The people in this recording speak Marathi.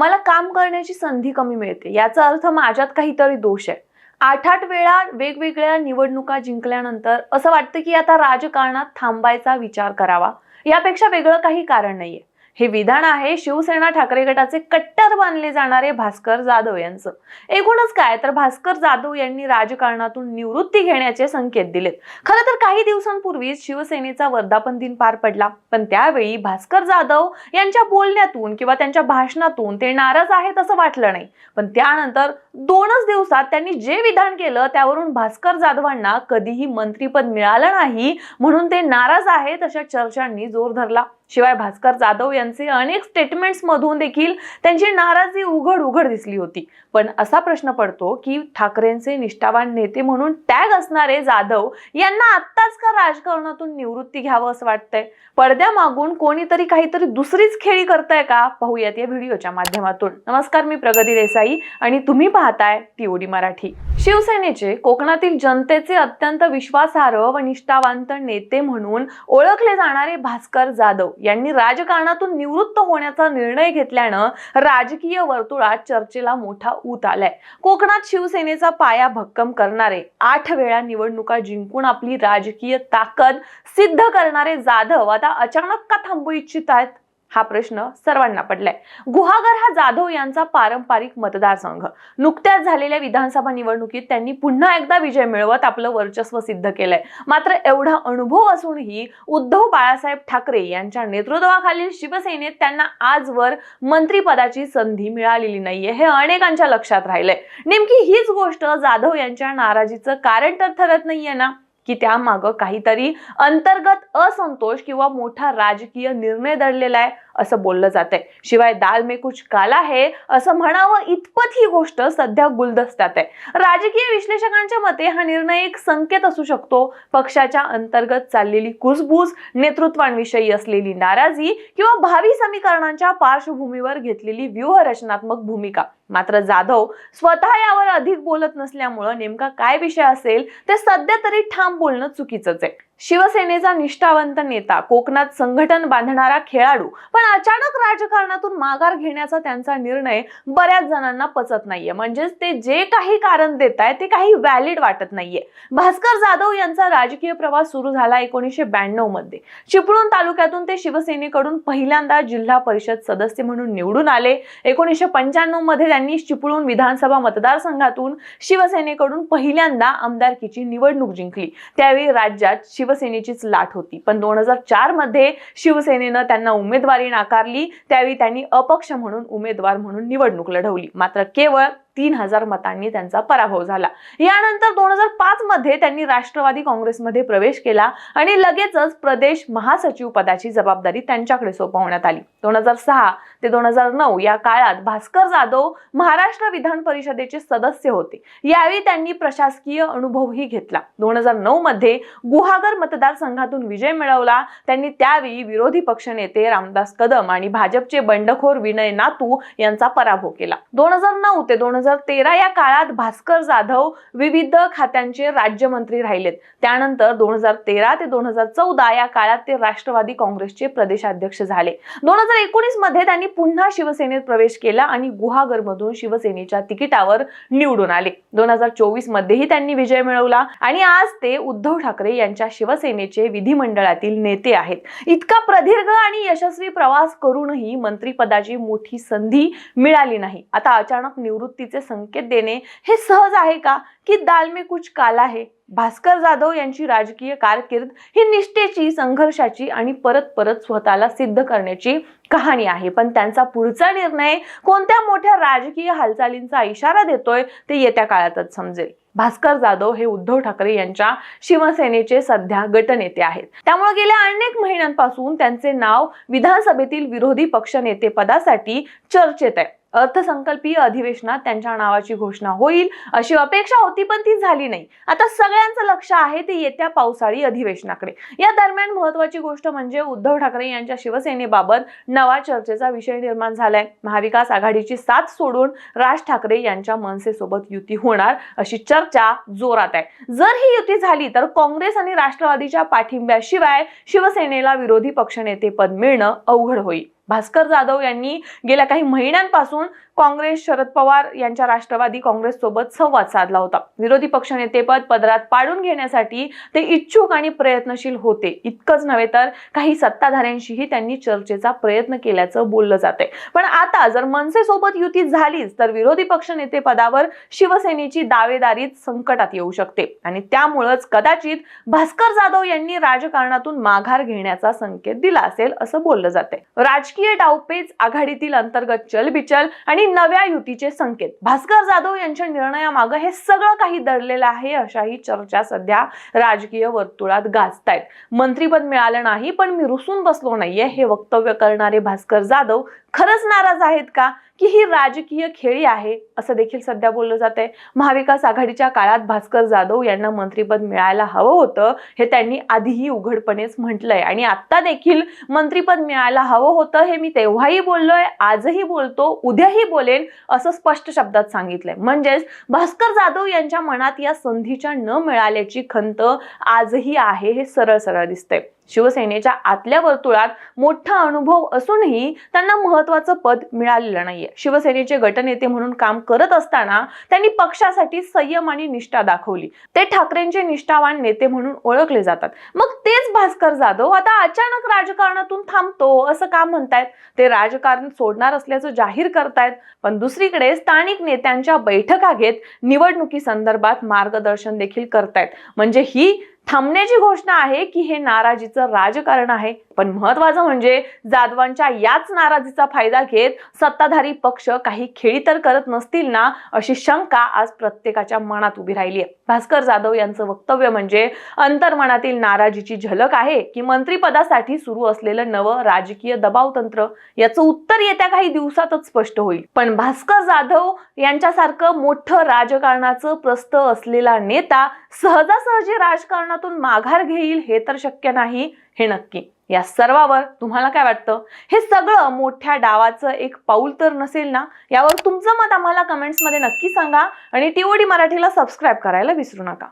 मला काम करण्याची संधी कमी मिळते. याचा अर्थ माझ्यात काहीतरी दोष आहे. आठ आठ वेळा वेगवेगळ्या निवडणुका जिंकल्यानंतर असं वाटतं की आता राजकारणात थांबायचा विचार करावा. यापेक्षा वेगळं काही कारण नाहीये. हे विधान आहे शिवसेना ठाकरे गटाचे कट्टर मानले जाणारे भास्कर जाधव यांचं. एकूणच काय? तर भास्कर जाधव यांनी राजकारणातून निवृत्ती घेण्याचे संकेत दिलेत. खरं तर काही दिवसांपूर्वीच शिवसेनेचा वर्धापन दिन पार पडला. पण त्यावेळी भास्कर जाधव यांच्या बोलण्यातून किंवा त्यांच्या भाषणातून ते नाराज आहेत असं वाटलं नाही. पण त्यानंतर दोनच दिवसात त्यांनी जे विधान केलं त्यावरून भास्कर जाधवांना कधीही मंत्रीपद मिळालं नाही म्हणून ते नाराज आहेत अशा चर्चांनी जोर धरला. शिवाय भास्कर जाधव यांचे अनेक स्टेटमेंट्स मधून देखील त्यांची नाराजी उघड उघड दिसली होती. पण असा प्रश्न पडतो की ठाकरेंचे निष्ठावान नेते म्हणून टॅग असणारे जाधव यांना आत्ताच का राजकारणातून निवृत्ती घ्यावं असं वाटतंय? पडद्यामागून कोणीतरी काहीतरी दुसरीच खेळी करताय का? पाहूयात या व्हिडिओच्या माध्यमातून. नमस्कार मी प्रगती देसाई आणि तुम्ही पाहताय टीओडी मराठी. शिवसेनेचे कोकणातील जनतेचे अत्यंत विश्वासार्ह व निष्ठावंत नेते म्हणून ओळखले जाणारे भास्कर जाधव यांनी राजकारणातून निवृत्त होण्याचा निर्णय घेतल्यानं राजकीय वर्तुळात चर्चेला मोठा ऊत आलाय. कोकणात शिवसेनेचा पाया भक्कम करणारे आठ वेळा निवडणुका जिंकून आपली राजकीय ताकद सिद्ध करणारे जाधव आता अचानक का थांबू इच्छित आहेत? हा प्रश्न सर्वांना पडलाय. गुहागर हा जाधव यांचा पारंपरिक मतदारसंघ नुकत्याच झालेल्या विधानसभा निवडणुकीत त्यांनी पुन्हा एकदा विजय मिळवत आपलं वर्चस्व सिद्ध केलंय. मात्र एवढा अनुभव असूनही उद्धव बाळासाहेब ठाकरे यांच्या नेतृत्वाखालील शिवसेनेत त्यांना आजवर मंत्रीपदाची संधी मिळालेली नाहीये हे अनेकांच्या लक्षात राहिलंय. नेमकी हीच गोष्ट जाधव यांच्या नाराजीचं कारण तर ठरत नाहीये ना? की त्यामागं काहीतरी अंतर्गत असंतोष किंवा मोठा राजकीय निर्णय दडलेला आहे असं बोललं जात आहे शिवाय दाल में कुछ काला आहे असं म्हणावं इतपत ही गोष्ट सध्या गुलदस्त्यात आहे. राजकीय विश्लेषकांच्या मते हा निर्णय एक संकेत असू शकतो. पक्षाच्या अंतर्गत चाललेली कुसबूस नेतृत्वांविषयी असलेली नाराजी किंवा भावी समीकरणांच्या पार्श्वभूमीवर घेतलेली व्यूहरचनात्मक भूमिका. मात्र जाधव स्वतः यावर अधिक बोलत नसल्यामुळं नेमका काय विषय असेल ते सध्या तरी ठाम बोलणं चुकीचंच आहे. शिवसेनेचा निष्ठावंत नेता कोकणात संघटन बांधणारा खेळाडू. पण अचानक राजकारणातून माघार घेण्याचा त्यांचा निर्णय बऱ्याच जणांना पचत नाहीये. म्हणजेच ते जे काही कारण देत आहे ते काही व्हॅलिड वाटत नाहीये. भास्कर जाधव यांचा राजकीय प्रवास सुरू झाला एकोणीसशे ब्याण्णवमध्ये. चिपळूण तालुक्यातून ते शिवसेनेकडून पहिल्यांदा जिल्हा परिषद सदस्य म्हणून निवडून आले. एकोणीसशे पंच्याण्णवमध्ये त्यांनी चिपळूण विधानसभा मतदारसंघातून शिवसेनेकडून पहिल्यांदा आमदारकीची निवडणूक जिंकली. त्यावेळी राज्यात शिव शिवसेनेचीच लाट होती. पण दोन हजार चारमध्ये शिवसेनेनं त्यांना उमेदवारी नाकारली त्यावेळी त्यांनी अपक्ष म्हणून उमेदवार म्हणून निवडणूक लढवली. मात्र केवळ तीन हजार मतांनी त्यांचा पराभव झाला. यानंतर दोन हजार पाच मध्ये त्यांनी राष्ट्रवादी काँग्रेसमध्ये प्रवेश केला आणि लगेचच प्रदेश महासचिव पदाची जबाबदारी त्यांच्याकडे सोपवण्यात आली. दोन हजार सहा ते दोन हजार नऊ या काळात भास्कर जाधव महाराष्ट्र विधान परिषदेचे सदस्य होते. यावेळी त्यांनी प्रशासकीय अनुभवही घेतला. दोन हजार नऊ मध्ये गुहागर मतदारसंघातून विजय मिळवला. त्यांनी त्यावेळी विरोधी पक्षनेते रामदास कदम आणि भाजपचे बंडखोर विनय नातू यांचा पराभव केला. दोन हजार नऊ ते दोन हजार तेरा या काळात भास्कर जाधव विविध खात्यांचे राज्यमंत्री राहिलेत. त्यानंतर दोन हजार तेरा ते दोन हजार चौदा या काळात ते राष्ट्रवादी काँग्रेसचे प्रदेशाध्यक्ष झाले. दोन हजार एकोणीसमध्ये त्यांनी पुन्हा शिवसेनेत प्रवेश केला आणि गुहागरमधून शिवसेनेच्या तिकिटावर निवडून आले. दोन हजार चोवीस मध्येही त्यांनी विजय मिळवला आणि आज ते उद्धव ठाकरे यांच्या शिवसेनेचे विधिमंडळातील नेते आहेत. इतका प्रदीर्घ आणि यशस्वी प्रवास करूनही मंत्रीपदाची मोठी संधी मिळाली नाही. आता अचानक निवृत्ती निवृत्तीचे संकेत देणे हे सहज आहे का? की दाल में कुछ काला आहे भास्कर जाधव यांची राजकीय कारकीर्द ही निष्ठेची संघर्षाची आणि परत परत स्वतःला सिद्ध करण्याची कहाणी आहे. पण त्यांचा पुढचा निर्णय कोणत्या मोठ्या राजकीय हालचालींचा इशारा देतोय ते येत्या काळातच समजेल. भास्कर जाधव हे उद्धव ठाकरे यांच्या शिवसेनेचे सध्या गटनेते आहेत. त्यामुळे गेल्या अनेक महिन्यांपासून त्यांचे नाव विधानसभेतील विरोधी पक्षनेते पदासाठी चर्चेत आहे. अर्थसंकल्पीय अधिवेशनात त्यांच्या नावाची घोषणा होईल अशी अपेक्षा होती पण ती झाली नाही. आता सगळ्यांचं लक्ष आहे ते येत्या पावसाळी अधिवेशनाकडे. या दरम्यान महत्वाची गोष्ट म्हणजे उद्धव ठाकरे यांच्या शिवसेनेबाबत नवा चर्चेचा विषय निर्माण झालाय. महाविकास आघाडीची साथ सोडून राज ठाकरे यांच्या मनसेसोबत युती होणार अशी चर्चा जोरात आहे. जर ही युती झाली तर काँग्रेस आणि राष्ट्रवादीच्या पाठिंब्याशिवाय शिवसेनेला विरोधी पक्षनेते पद मिळणं अवघड होईल. भास्कर जाधव यांनी गेल्या काही महिन्यांपासून काँग्रेस शरद पवार यांच्या राष्ट्रवादी काँग्रेस सोबत संवाद साधला होता. विरोधी पक्षनेतेपद पदरात पाडून घेण्यासाठी ते इच्छुक आणि प्रयत्नशील होते. इतकंच नव्हे तर काही सत्ताधाऱ्यांशीही त्यांनी चर्चेचा प्रयत्न केल्याचं बोललं जाते पण आता जर मनसे सोबत युती झालीच तर विरोधी पक्षनेते पदावर शिवसेनेची दावेदारीत संकटात येऊ शकते. आणि त्यामुळंच कदाचित भास्कर जाधव यांनी राजकारणातून माघार घेण्याचा संकेत दिला असेल असं बोललं जाते राजकीय डावपेच आघाडीतील अंतर्गत चलबिचल आणि नव्या युतीचे संकेत. भास्कर जाधव यांच्या निर्णयामागं हे सगळं काही दडलेलं आहे अशाही चर्चा सध्या राजकीय वर्तुळात गाजतायत. मंत्रीपद मिळालं नाही पण मी रुसून बसलो नाहीये हे वक्तव्य करणारे भास्कर जाधव खरंच नाराज आहेत का? की ही राजकीय खेळी आहे? असं देखील सध्या बोललं जाते महाविकास आघाडीच्या काळात भास्कर जाधव यांना मंत्रीपद मिळायला हवं होतं हे त्यांनी आधीही उघडपणेच म्हटलंय. आणि आता देखील मंत्रीपद मिळायला हवं होतं हे मी तेव्हाही बोललोय आजही बोलतो उद्याही बोलेन असं स्पष्ट शब्दात सांगितलंय. म्हणजेच भास्कर जाधव यांच्या मनात या संधीच्या न मिळाल्याची खंत आजही आहे हे सरळ सरळ दिसतंय. शिवसेनेच्या आतल्या वर्तुळात मोठा अनुभव असूनही त्यांना महत्वाचं पद मिळालेलं नाहीये. शिवसेनेचे गटनेते म्हणून काम करत असताना त्यांनी पक्षासाठी संयम आणि निष्ठा दाखवली. ते ठाकरेंचे निष्ठावान नेते म्हणून ओळखले जातात. मग तेच भास्कर जाधव आता अचानक राजकारणातून थांबतो असं का म्हणतायत? ते राजकारण सोडणार असल्याचं जाहीर करतायत पण दुसरीकडे स्थानिक नेत्यांच्या बैठका घेत निवडणुकी संदर्भात मार्गदर्शन देखील करतायत. म्हणजे ही थांबण्याची घोषणा आहे की हे नाराजीचं राजकारण आहे. पण महत्वाचं म्हणजे जाधवांच्या याच नाराजीचा फायदा घेत सत्ताधारी पक्ष काही खेळी तर करत नसतील ना अशी शंका आज प्रत्येकाच्या मनात उभी राहिली आहे भास्कर जाधव यांचं वक्तव्य म्हणजे अंतर्मनातील नाराजीची झलक आहे की मंत्रीपदासाठी सुरू असलेलं नवं राजकीय दबाव तंत्र याचं उत्तर येत्या काही दिवसातच स्पष्ट होईल. पण भास्कर जाधव यांच्यासारखं मोठं राजकारणाचं प्रस्त असलेला नेता सहजासहजी राजकारणातून माघार घेईल हे तर शक्य नाही हे नक्की. या सर्वावर तुम्हाला काय वाटतं? हे सगळं मोठ्या डावाचं एक पाऊल तर नसेल ना? यावर तुमचं मत आम्हाला कमेंट्समध्ये नक्की सांगा आणि टीओडी मराठीला सबस्क्राईब करायला विसरू नका.